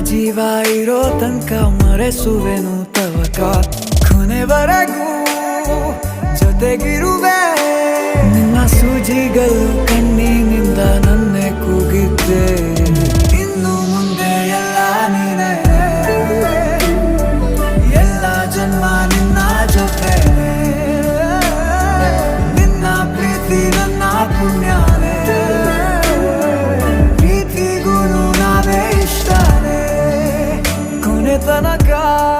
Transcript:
ಜೀವ ಇರೋ ತನಕ ಮರೆಸುವೆನು ತವಕ ಕೊನೆವರೆಗೂ ಜೊತೆಗಿರುವೆ. ನಿನ್ನ ಸೂಜಿಗಳು ಕಣ್ಣಿನಿಂದ ನನ್ನೆ than I got.